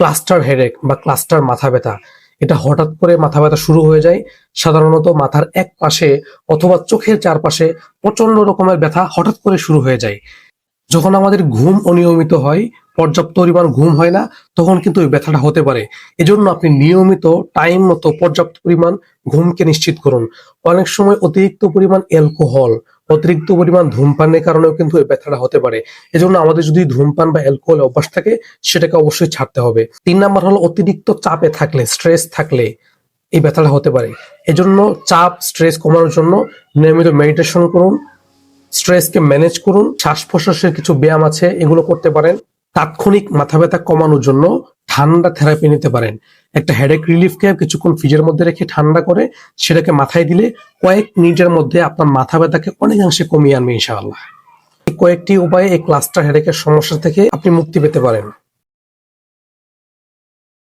Cluster headache বা cluster মাথা ব্যথা। এটা হঠাৎ করে মাথা ব্যথা শুরু হয়ে যায়, সাধারণত মাথার এক পাশে অথবা চোখের চারপাশে প্রচণ্ড রকমের ব্যথা হঠাৎ করে শুরু হয়ে যায়। যখন আমাদের ঘুম অনিয়মিত হয় পর্যাপ্ত পরিমাণ ঘুম হয় না, তখন কিন্তু ওই ব্যথাটা হতে পারে। এজন্য আপনি নিয়মিত টাইম মতো পর্যাপ্ত পরিমাণ ঘুমকে নিশ্চিত করুন। অনেক সময় অতিরিক্ত পরিমাণ অ্যালকোহল অতিরিক্ত পরিমাণ ধূমপানের কারণেও কিন্তু এই ব্যথাটা হতে পারে। এজন্য আমাদের যদি ধূমপান বা অ্যালকোহল অভ্যাস থাকে, সেটাকে অবশ্যই ছাড়তে হবে। তিন নাম্বার হলো অতিরিক্ত চাপে থাকলে স্ট্রেস থাকলে এই ব্যথাটা হতে পারে। এজন্য চাপ স্ট্রেস কমানোর জন্য নিয়মিত মেডিটেশন করুন স্ট্রেসকে ম্যানেজ করুন। শ্বাস প্রশ্বাসের কিছু ব্যায়াম আছে, এগুলো করতে পারেন। তাৎক্ষণিক মাথা ব্যথা কমানোর জন্য ঠান্ডা থেরাপি নিতে পারেন। একটা হেডেক রিলিফ রিলিফকে কিছুক্ষণ ফ্রিজের মধ্যে রেখে ঠান্ডা করে সেটাকে মাথায় দিলে কয়েক মিনিটের মধ্যে আপনার মাথা ব্যথাকে অনেকাংশে কমিয়ে আনবে ইনশাআল্লাহ। কয়েকটি উপায়ে এই ক্লাস্টার হেডেকের সমস্যা থেকে আপনি মুক্তি পেতে পারেন।